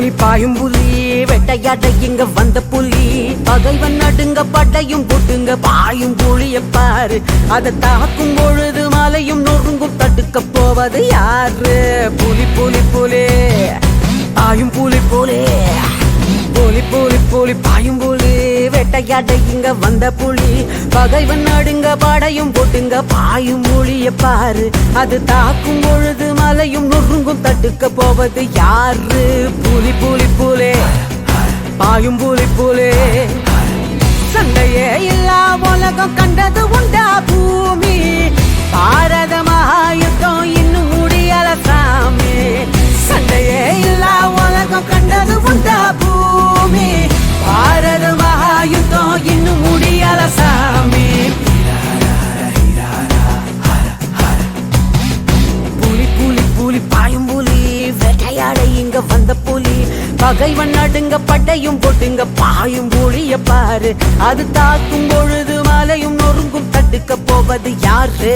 புலி பாயும் புலி வெட்டையாட்ட இங்க வந்த புலி. பகைவன் நடுங்க படையும் போட்டுங்க பாயும் புலிய பாரு. அதை தாக்கும் பொழுது மலையும் நொறுங்கும் தடுக்க போவது யாரு? புலி புலி புலி. பாயும் புலி புலி. புலி புலி புலி பாயும் புலி. வேட்டையாட இங்க வந்த புலி. பகைவன் நடுங்க படையும் போட்டுங்க பாயும் மொழிய பாரு. அது தாக்கும் பொழுது மலையும் நொறுங்கும் தடுக்க போவது யாரு? புலி புலி புலே. பாயும் புலி புலே. சண்டையே இல்லா உலகம் கண்டது உண்டா பூமி? பாரத மகாயுத்தம் இன்னும் முடியல சாமி. சண்டையே இல்லா உலகம் கண்டது உண்டா பூமி? பாரத மகாயுத்தம் இன்னும் முடியல வேட்டையாட வந்த புலி. பகைவன் நடுங்க பட்டையும் போட்டுங்க பாயும் புலிய பாரு. அது தாக்கும் பொழுது மலையும் நொறுங்கும் தடுக்க போவது யாரு?